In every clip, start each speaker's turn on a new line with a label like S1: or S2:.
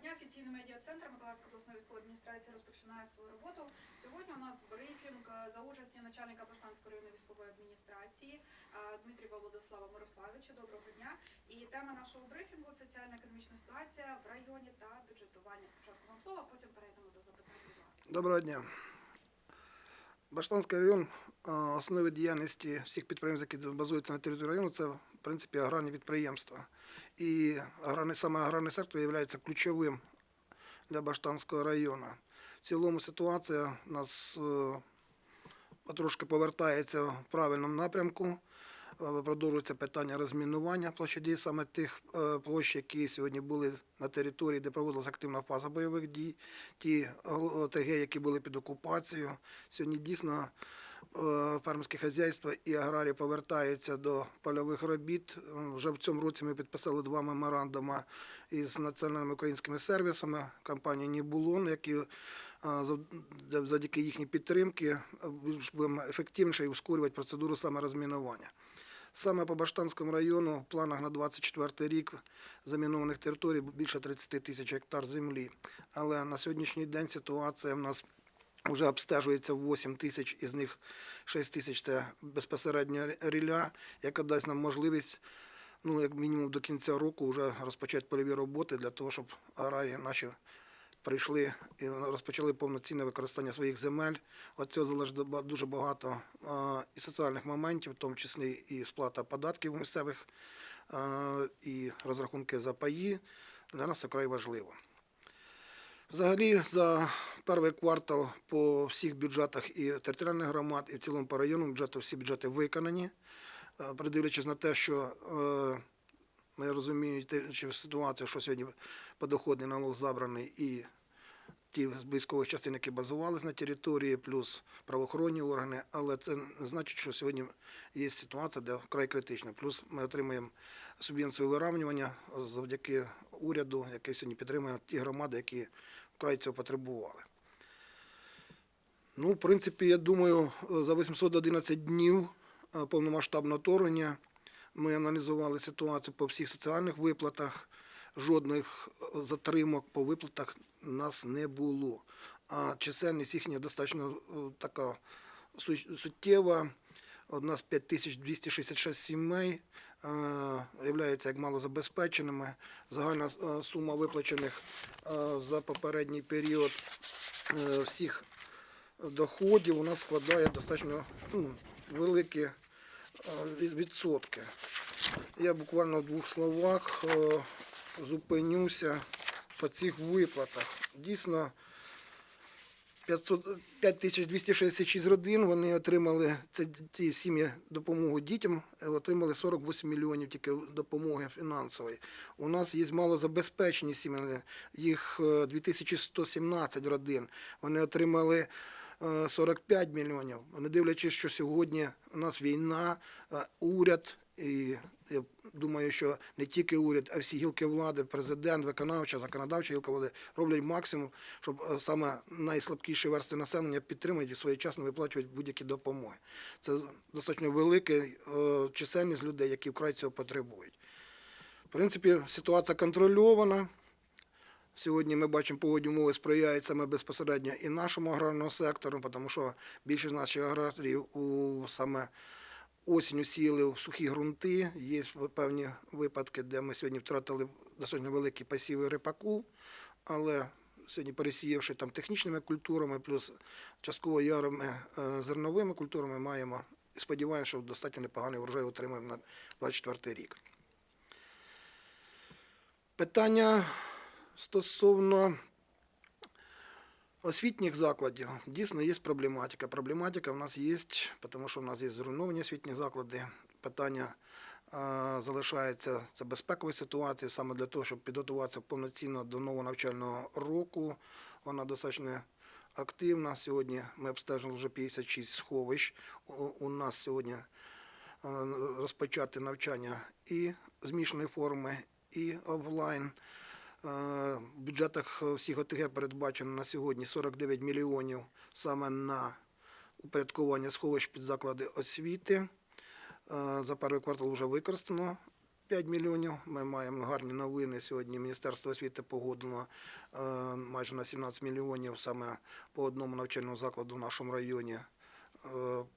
S1: дня. Офіційний медіа-центр Миколаївської обласної військової адміністрації розпочинає свою роботу. Сьогодні у нас брифінг е, за участі начальника Баштанської районної військової адміністрації е, Дмитрія Володислава Мирославича. Доброго дня. І тема нашого брифінгу соціально-економічна ситуація в районі та бюджетування. Спочатку вам слово, потім перейдемо до запитань.
S2: Доброго дня. Баштанський район, основи діяльності всіх підприємств, які базуються на території району, це в принципі аграрні підприємства. І аграрний, саме аграрний сектор є ключовим для Баштанського району. В цілому ситуація у нас е, потрошки повертається в правильному напрямку. Е, Продовжується питання розмінування площадей, саме тих е, площ, які сьогодні були на території, де проводилася активна фаза бойових дій. Ті ОТГ, які були під окупацією. Сьогодні дійсно фермерське хазяйство і аграрії повертаються до польових робіт. Е, Вже в цьому році ми підписали два меморандуми із національними українськими сервісами компанії Нібулон, які е, завдяки їхній підтримки е, будемо ефективніше і ускорювати процедуру саме розмінування. Саме по Баштанському району в планах на 24 рік замінованих територій більше 30 тисяч гектар землі. Але на сьогоднішній день ситуація в нас вже обстежується 8 тисяч, із них 6 тисяч це безпосередньо ріля, яка дасть нам можливість, ну як мінімум до кінця року, вже розпочати польові роботи для того, щоб аграрії наші прийшли і розпочали повноцінне використання своїх земель. От цього залежить дуже багато і соціальних моментів, в тому числі і сплата податків місцевих, і розрахунки за паї. Для нас це вкрай важливо. Взагалі, за перший квартал по всіх бюджетах і територіальних громад, і в цілому по району бюджету всі бюджети виконані. Е, Придивлячись на те, що е, ми розуміємо ситуацію, що сьогодні подоходний налог забраний і ті військових частин, які базувалися на території, плюс правоохоронні органи, але це не значить, що сьогодні є ситуація, де вкрай критична. Плюс ми отримуємо субвенцію виравнювання завдяки уряду, який сьогодні підтримує ті громади, які вкрай цього потребували. Ну, в принципі, я думаю, за 811 днів е, повномасштабного вторгнення ми аналізували ситуацію по всіх соціальних виплатах. Жодних е, затримок по виплатах у нас не було. А чисельність їхня достатньо е, така су- суттєва. У нас 5266 сімей е, являються як малозабезпеченими. Загальна е, сума виплачених е, за попередній період всіх доходів у нас складає достатньо ну, великі відсотки. Я буквально в двох словах зупинюся по цих виплатах. Дійсно, 500, 5266 родин вони отримали це ті сім'ї допомогу дітям, е, отримали 48 мільйонів тільки допомоги фінансової. У нас є малозабезпечені сім'ї, їх е, 2117 родин. Вони отримали е, 45 мільйонів. Не дивлячись, що сьогодні у нас війна, е, уряд. І я думаю, що не тільки уряд, а всі гілки влади, президент, виконавча, законодавча гілка влади роблять максимум, щоб е, саме найслабкіші верстви населення підтримують і своєчасно виплачують будь-які допомоги. Це достатньо велика е, чисельність людей, які вкрай цього потребують. В принципі, ситуація контрольована. Сьогодні ми бачимо, погодні умови сприяють саме безпосередньо і нашому аграрному сектору, тому що більшість наших аграріїв у саме осінню сіяли в сухі ґрунти. Є певні випадки, де ми сьогодні втратили достатньо великі посіви рипаку, але сьогодні пересіявши там технічними культурами, плюс частково ярими е, зерновими культурами, маємо і сподіваємося, що достатньо непоганий врожай отримаємо на 24 рік. Питання стосовно освітніх закладів дійсно є проблематика. Проблематика в нас є, тому що в нас є зруйновані освітні заклади. Питання е, залишається це безпекова ситуація саме для того, щоб підготуватися повноцінно до нового навчального року. Вона достатньо активна. Сьогодні ми обстежили вже 56 сховищ. У, у нас сьогодні е, розпочати навчання і змішаної форми, і офлайн. Е, В бюджетах всіх ОТГ передбачено на сьогодні 49 мільйонів саме на упорядкування сховищ під заклади освіти. Е, За перший квартал вже використано 5 мільйонів. Ми маємо гарні новини. Сьогодні Міністерство освіти погодило е, майже на 17 мільйонів саме по одному навчальному закладу в нашому районі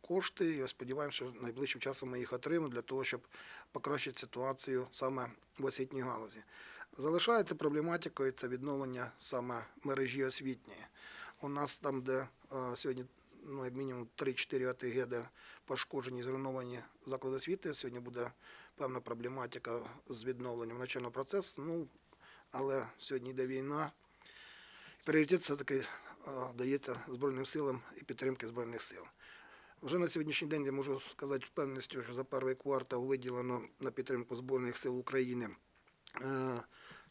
S2: кошти. І сподіваємося, що найближчим часом ми їх отримаємо для того, щоб покращити ситуацію саме в освітній галузі. Залишається проблематикою це відновлення саме мережі освітньої. У нас там, де е, сьогодні ну, як мінімум 3-4 АТГ, де пошкоджені, зруйновані заклади освіти, сьогодні буде певна проблематика з відновленням навчального процесу. Ну, але сьогодні йде війна. Пріоритет все-таки е, дається Збройним силам і підтримки Збройних сил. Вже на сьогоднішній день я можу сказати впевненістю, що за перший квартал виділено на підтримку Збройних сил України.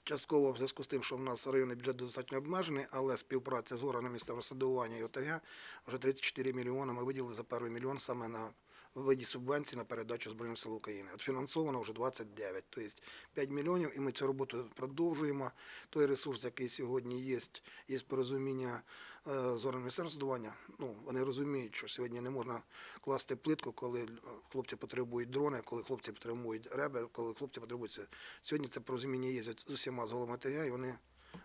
S2: Частково в зв'язку з тим, що в нас районний бюджет достатньо обмежений, але співпраця з органами місцевого і ОТГ вже 34 мільйони ми виділили за перший мільйон саме на виді субвенції на передачу Збройним сил України. От фінансовано вже 29, тобто 5 мільйонів, і ми цю роботу продовжуємо. Той ресурс, який сьогодні є, є порозуміння з органами місцевого. Ну, вони розуміють, що сьогодні не можна класти плитку, коли е, хлопці потребують дрони, коли хлопці потребують реби, коли хлопці потребують. Сьогодні це порозуміння є з усіма з ТГ, і вони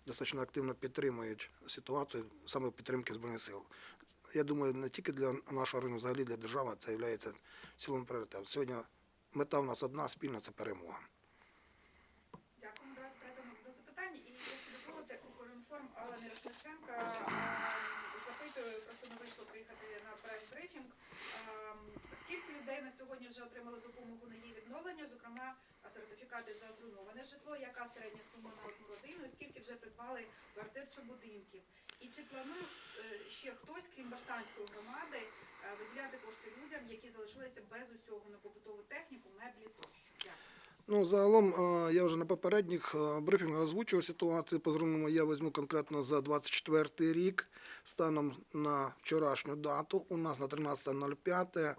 S2: достатньо активно підтримують ситуацію саме в підтримки Збройних сил. Я думаю, не тільки для нашого району, взагалі для держави це є в цілому пріоритетом. Сьогодні мета в нас одна спільна це перемога.
S1: Дякую. Давайте перейдемо до запитань. І якщо дозволите, Укрінформ Алла Мірошниченка просто не вийшло приїхати на прес-брифінг. Ем, Скільки людей на сьогодні вже отримали допомогу на її відновлення, зокрема сертифікати за зруйноване житло, яка середня сума на одну родину, скільки вже придбали квартир чи будинків? І чи планує е, ще хтось, крім Баштанської громади, е, виділяти кошти людям, які залишилися без усього на побутову техніку, меблі тощо? Дякую.
S2: Ну, загалом, я вже на попередніх брифінгах озвучував ситуацію по. Я візьму конкретно за 24 рік. Станом на вчорашню дату у нас на 13.05 е,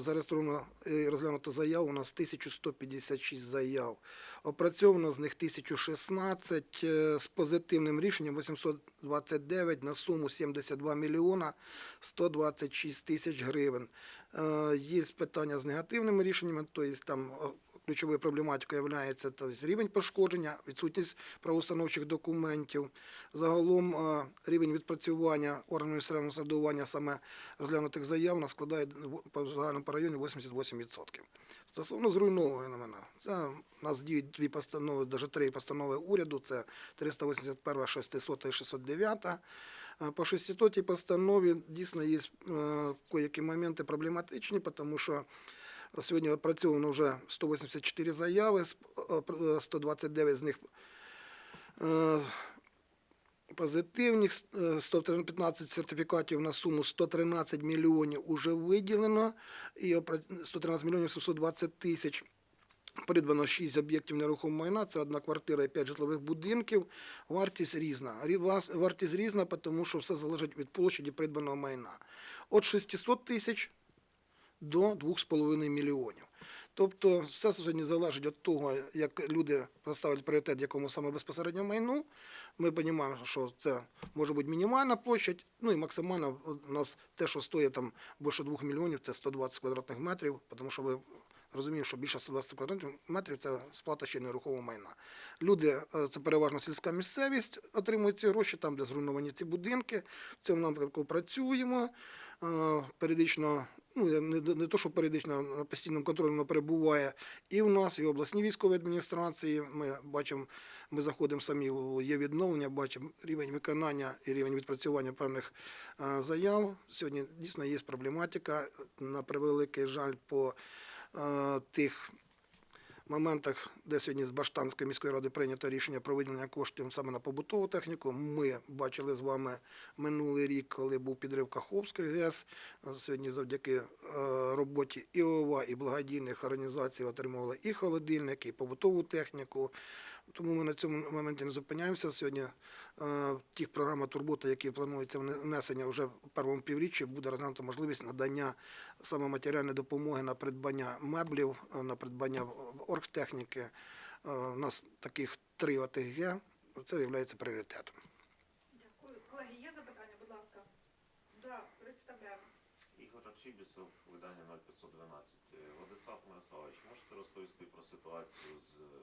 S2: зареєстровано і розглянуто заяв. У нас 1156 заяв. Опрацьовано з них 1016 е, з позитивним рішенням 829 на суму 72 мільйона 126 тисяч гривень. Е, Є питання з негативними рішеннями, тобто там ключовою проблематикою є рівень пошкодження, відсутність правоустановчих документів. Загалом е, рівень відпрацювання органів місцевого самоврядування саме розглянутих заяв у нас складає по загальному районі 88%. Стосовно зруйнованого це у нас діють дві постанови, навіть три постанови уряду, це 381, 600 і 609. Е, По 600 постанові дійсно є е, які моменти проблематичні, тому що сьогодні опрацьовано вже 184 заяви, е, 129 з них е, позитивних, е, 115 сертифікатів на суму 113 мільйонів уже виділено, і 113 мільйонів 720 тисяч Придбано 6 об'єктів нерухомого майна, це одна квартира і 5 житлових будинків. Вартість різна. Вартість різна, тому що все залежить від площаді придбаного майна. Від 600 тисяч до 2,5 мільйонів. Тобто все сьогодні залежить від того, як люди поставлять пріоритет якому саме безпосередньо майну. Ми розуміємо, що це може бути мінімальна площадь, ну і максимальна у нас те, що стоїть там більше 2 мільйонів, це 120 квадратних метрів, тому що ви розумієте, що більше 120 квадратних метрів це сплата ще нерухомого майна. Люди, е, це переважно сільська місцевість, отримують ці гроші, там, де зруйновані ці будинки. В цьому напрямку працюємо. Е, Періодично, ну не, не то, що періодично на постійному контролі воно перебуває і в нас, і в обласній військовій адміністрації. Ми бачимо, ми заходимо самі, є відновлення, бачимо рівень виконання і рівень відпрацювання певних заяв. Сьогодні дійсно є проблематика. На превеликий жаль, по тих моментах, де сьогодні з Баштанської міської ради прийнято рішення про виділення коштів саме на побутову техніку. Ми бачили з вами минулий рік, коли був підрив Каховської ГЕС. Сьогодні завдяки е, роботі і ОВА, і благодійних організацій отримували і холодильник, і побутову техніку. Тому ми на цьому моменті не зупиняємося. Сьогодні е, в тих програма турбота, які плануються вне- внесення вже в першому півріччі, буде розглянута можливість надання саме матеріальної допомоги на придбання меблів, е, на придбання оргтехніки. Е, У нас таких три ОТГ. Це є пріоритетом.
S1: Дякую. Колеги, є запитання, будь ласка. Да, представляємось.
S3: Ігор Чібісов, видання 0512. Е, Владислав Мирославович, можете розповісти про ситуацію з е,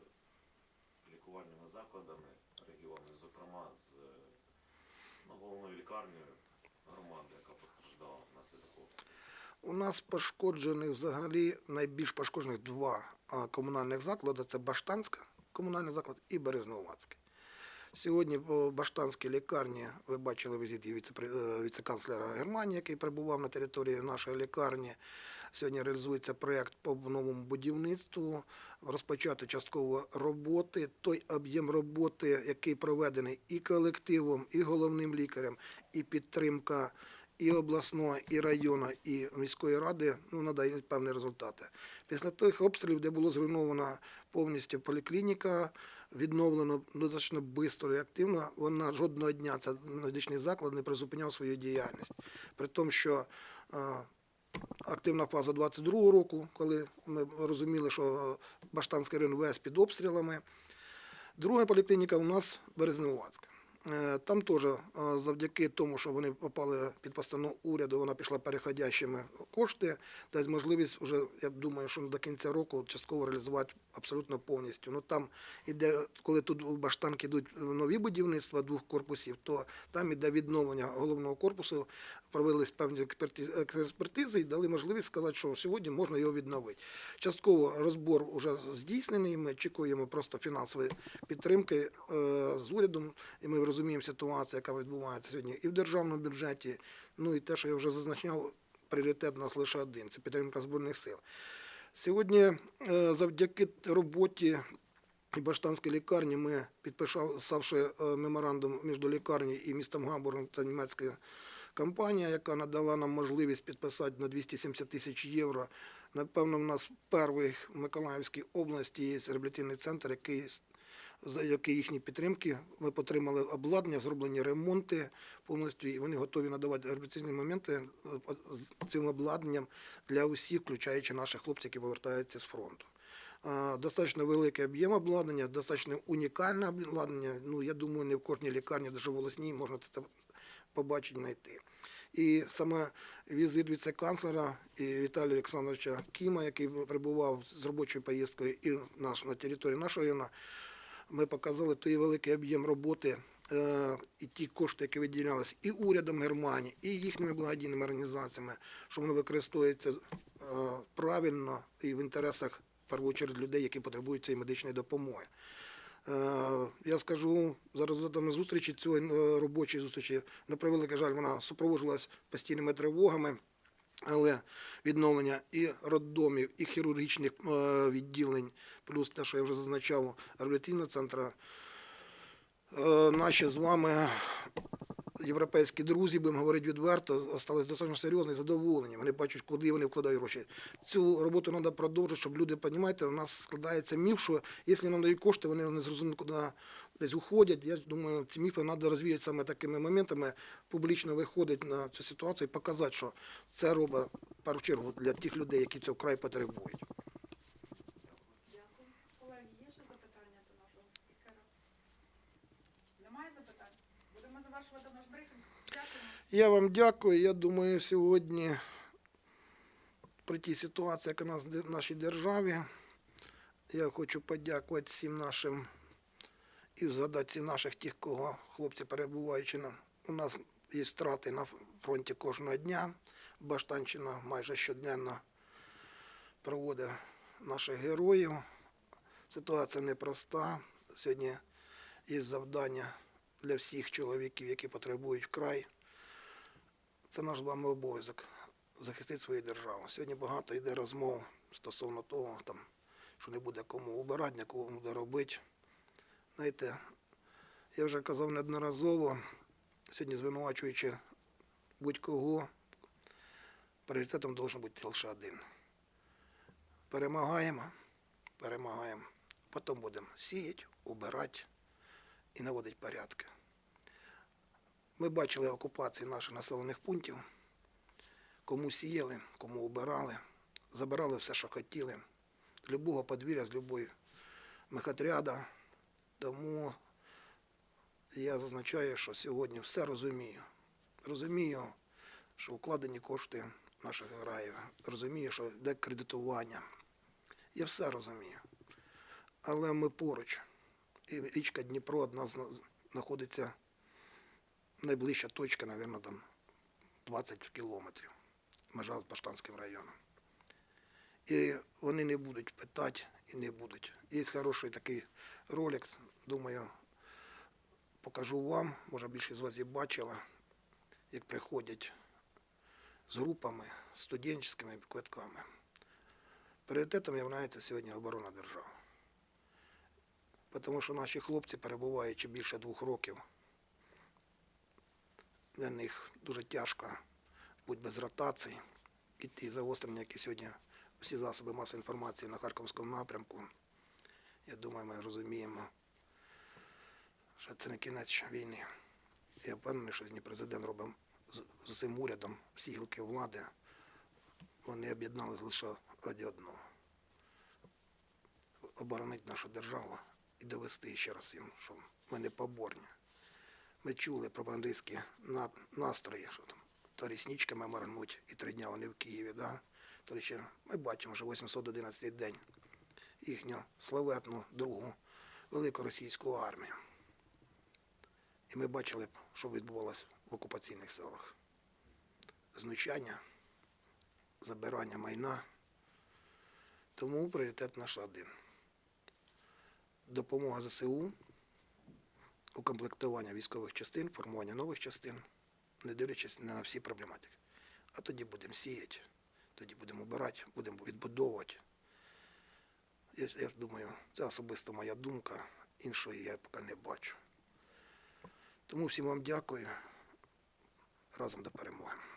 S3: лікувальними закладами регіону, зокрема з е, ну, головною лікарнею громади, яка постраждала внаслідок обстрілу?
S2: У нас пошкоджені взагалі найбільш пошкоджених два комунальних заклади: це Баштанська комунальний заклад і Березновацький. Сьогодні по Баштанській лікарні ви бачили візит е, віце-канцлера Германії, який перебував на території нашої лікарні. Сьогодні реалізується проєкт по новому будівництву, розпочати частково роботи. Той об'єм роботи, який проведений і колективом, і головним лікарем, і підтримка і обласної, і району, і міської ради ну, надає певні результати. Після тих обстрілів, де було зруйновано повністю поліклініка, відновлено достатньо швидко і активно, вона жодного дня, це медичний заклад, не призупиняв свою діяльність. При тому, що е, активна фаза 22-го року, коли ми розуміли, що Баштанський район весь під обстрілами. Друга поліклініка у нас Березневацька. Е, Там теж е, завдяки тому, що вони попали під постанову уряду, вона пішла переходящими кошти, дасть можливість вже, я думаю, що до кінця року частково реалізувати абсолютно повністю. Ну там іде, коли тут у Баштанки йдуть нові будівництва двох корпусів, то там іде відновлення головного корпусу, провелись певні експерти- експертизи і дали можливість сказати, що сьогодні можна його відновити. Частково розбор вже здійснений. Ми очікуємо просто фінансової підтримки е, з урядом, і ми розуміємо ситуацію, яка відбувається сьогодні і в державному бюджеті. Ну і те, що я вже зазначав, пріоритет у нас лише один це підтримка збройних сил. Сьогодні, е, завдяки роботі Баштанської лікарні, ми підписавши е, меморандум між лікарні і містом Гамбургом, це німецька компанія, яка надала нам можливість підписати на 270 тисяч євро. Напевно, в нас перший в Миколаївській області є реабілітаційний центр, який за які їхні підтримки ми отримали обладнання, зроблені ремонти повністю, і вони готові надавати реабілітаційні моменти е, з цим обладнанням для усіх, включаючи наших хлопців, які повертаються з фронту. А, Достатньо великий об'єм обладнання, достатньо унікальне обладнання. Ну, я думаю, не в кожній лікарні, навіть в волосній, можна це побачити, знайти. І саме візит віце-канцлера Віталія Олександровича Кіма, який прибував з робочою поїздкою і на території нашого району, ми показали той великий об'єм роботи е, і ті кошти, які виділялися і урядом Германії, і їхніми благодійними організаціями, що воно використовується е, правильно і в інтересах в першу чергу людей, які потребують цієї медичної допомоги. Е, Я скажу за результатами зустрічі цієї робочої зустрічі, на превеликий жаль, вона супроводжувалась постійними тривогами. Але відновлення і роддомів, і хірургічних е, відділень, плюс те, що я вже зазначав, реабілітаційного центру, е, наші з вами європейські друзі, будемо говорити відверто, остались достатньо серйозні, задоволені. Вони бачать, куди вони вкладають гроші. Цю роботу треба продовжити, щоб люди, розумієте, у нас складається міф, що якщо нам дають кошти, вони не зрозуміли, куди десь уходять. Я думаю, ці міфи треба розвіяти саме такими моментами, публічно виходити на цю ситуацію і показати, що це робить в першу чергу для тих людей, які цього край потребують.
S1: Дякую. Колеги, є ще запитання до нашого спікера? Немає запитань? Будемо завершувати наш брифінг. Дякуємо.
S2: Я вам дякую. Я думаю, сьогодні при тій ситуації, яка нас в нашій державі, я хочу подякувати всім нашим і згадати всіх наших тих, кого хлопці перебуваючи на у нас є втрати на фронті кожного дня. Баштанщина майже щоденно проводить наших героїв. Ситуація непроста. Сьогодні є завдання для всіх чоловіків, які потребують вкрай. Це наш з вами обов'язок захистити свою державу. Сьогодні багато йде розмов стосовно того, там, що не буде кому убирати, не кому буде робити. Знаєте, я вже казав неодноразово, сьогодні звинувачуючи будь-кого, пріоритетом має бути лише один. Перемагаємо, перемагаємо. Потім будемо сіяти, убирати і наводити порядки. Ми бачили окупації наших населених пунктів, кому сіяли, кому убирали, забирали все, що хотіли, з любого подвір'я, з любої мехотряда. Тому я зазначаю, що сьогодні все розумію. Розумію, що вкладені кошти наших героїв. Розумію, що йде кредитування. Я все розумію. Але ми поруч. І річка Дніпро одна знаходиться найближча точка, мабуть, там 20 кілометрів. Межа з Баштанським районом. І вони не будуть питати і не будуть. Є хороший такий ролик, думаю, покажу вам, може більшість з вас і бачила, як приходять з групами, студентськими квитками. Пріоритетом є сьогодні оборона держави. Тому що наші хлопці, перебуваючи більше двох років, для них дуже тяжко бути без ротацій. І ті загострення, які сьогодні всі засоби масової інформації на Харківському напрямку, я думаю, ми розуміємо, що це не кінець війни. Я впевнений, що сьогодні президент робив з- цим урядом, всі гілки влади, вони об'єдналися лише ради одного. Оборонити нашу державу і довести ще раз їм, що ми не поборні. Ми чули пропагандистські настрої, що там то рісничками марнуть, і три дня вони в Києві, да? то ще ми бачимо, що 811 день їхню славетну другу велику російську армію. І ми бачили, що відбувалося в окупаційних селах. Знущання, забирання майна. Тому пріоритет наш один. Допомога ЗСУ, укомплектування військових частин, формування нових частин, не дивлячись на всі проблематики. А тоді будемо сіяти, тоді будемо обирати, будемо відбудовувати. Я, я думаю, це особисто моя думка, іншої я поки не бачу. Тому всім вам дякую. Разом до перемоги.